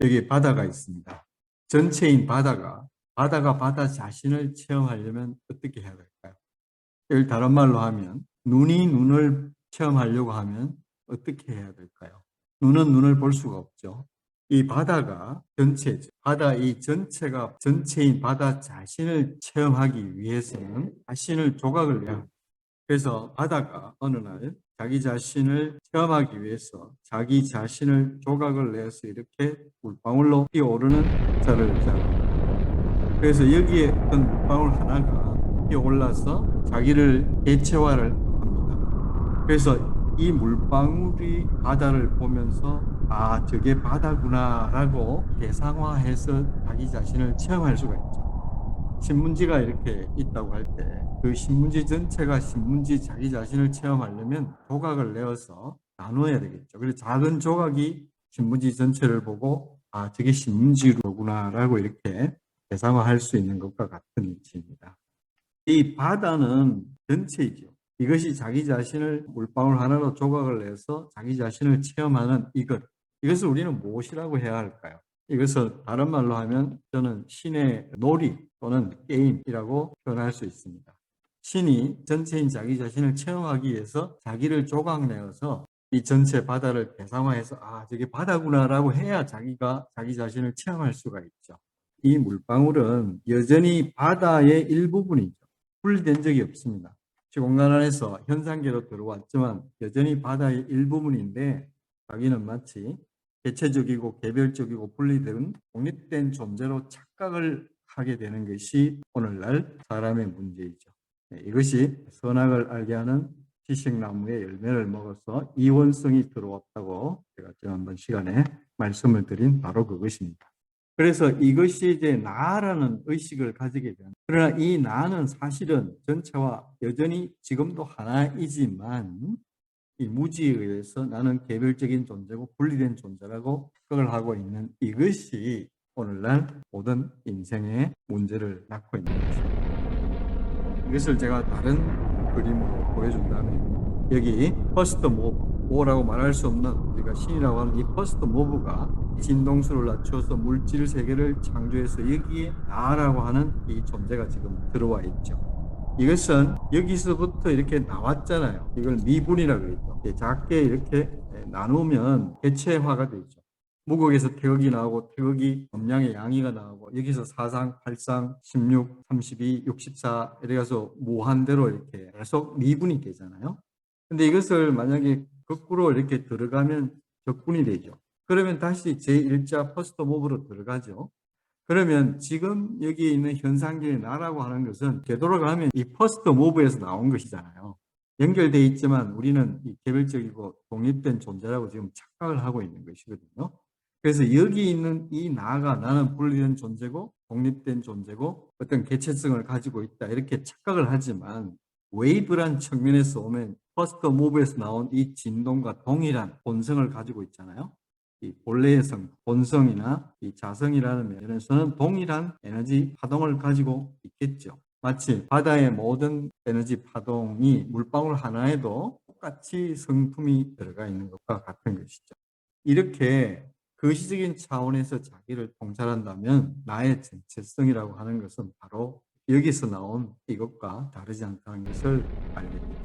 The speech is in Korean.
여기 바다가 있습니다. 전체인 바다가 바다가 바다 자신을 체험하려면 어떻게 해야 될까요? 이걸 다른 말로 하면 눈이 눈을 체험하려고 하면 어떻게 해야 될까요? 눈은 눈을 볼 수가 없죠. 이 바다가 전체죠. 바다 이 전체가 전체인 바다 자신을 체험하기 위해서는 자신을 조각을 내야 합니다. 그래서 바다가 어느 날 자기 자신을 체험하기 위해서 자기 자신을 조각을 내서 이렇게 물방울로 뛰어오르는 자를 자. 그래서 여기에 어떤 물방울 하나가 뛰어올라서 자기를 개체화를 합니다. 그래서 이 물방울이 바다를 보면서 아 저게 바다구나라고 대상화해서 자기 자신을 체험할 수가 있죠. 신문지가 이렇게 있다고 할 때 그 신문지 전체가 신문지 자기 자신을 체험하려면 조각을 내어서 나눠야 되겠죠. 그래서 작은 조각이 신문지 전체를 보고 아 저게 신문지로구나 라고 이렇게 대상화할 수 있는 것과 같은 위치입니다. 이 바다는 전체이죠. 이것이 자기 자신을 물방울 하나로 조각을 내서 자기 자신을 체험하는 이것. 이것을 우리는 무엇이라고 해야 할까요? 이것을 다른 말로 하면 저는 신의 놀이 또는 게임이라고 표현할 수 있습니다. 신이 전체인 자기 자신을 체험하기 위해서 자기를 조각내어서 이 전체 바다를 대상화해서 아 저게 바다구나라고 해야 자기가 자기 자신을 체험할 수가 있죠. 이 물방울은 여전히 바다의 일부분이죠. 분리된 적이 없습니다. 시공간 안에서 현상계로 들어왔지만 여전히 바다의 일부분인데 자기는 마치 개체적이고 개별적이고 분리된 독립된 존재로 착각을 하게 되는 것이 오늘날 사람의 문제이죠. 네, 이것이 선악을 알게 하는 지식나무의 열매를 먹어서 이원성이 들어왔다고 제가 지난번 시간에 말씀을 드린 바로 그것입니다. 그래서 이것이 이제 나라는 의식을 가지게 되는. 그러나 이 나는 사실은 전체와 여전히 지금도 하나이지만 이 무지에 의해서 나는 개별적인 존재고 분리된 존재라고 생각을 하고 있는 이것이 오늘날 모든 인생의 문제를 낳고 있는 것입니다. 이것을 제가 다른 그림으로 보여준다면 여기 퍼스트 모브, 모라고 말할 수 없는 우리가 신이라고 하는 이 퍼스트 모브가 진동수를 낮춰서 물질 세계를 창조해서 여기에 나라고 하는 이 존재가 지금 들어와 있죠. 이것은 여기서부터 이렇게 나왔잖아요. 이걸 미분이라고 그랬죠. 작게 이렇게 나누면 개체화가 되죠. 무극에서 태극이 나오고 태극이 음량의 양이가 나오고 여기서 사상, 팔상, 16, 32, 64 이래 가서 무한대로 이렇게 계속 미분이 되잖아요. 근데 이것을 만약에 거꾸로 이렇게 들어가면 적분이 되죠. 그러면 다시 제1자 퍼스트 모브로 들어가죠. 그러면 지금 여기 있는 현상계의 나라고 하는 것은 되돌아가면 이 퍼스트 모브에서 나온 것이잖아요. 연결되어 있지만 우리는 이 개별적이고 독립된 존재라고 지금 착각을 하고 있는 것이거든요. 그래서 여기 있는 이 나가 나는 분리된 존재고 독립된 존재고 어떤 개체성을 가지고 있다 이렇게 착각을 하지만 웨이브란 측면에서 오면 퍼스트 모브에서 나온 이 진동과 동일한 본성을 가지고 있잖아요. 이 본래의 성, 본성이나 이 자성이라는 면에서는 동일한 에너지 파동을 가지고 있겠죠. 마치 바다의 모든 에너지 파동이 물방울 하나에도 똑같이 성품이 들어가 있는 것과 같은 것이죠. 이렇게 거시적인 차원에서 자기를 통찰한다면 나의 정체성이라고 하는 것은 바로 여기서 나온 이것과 다르지 않다는 것을 알게 되죠.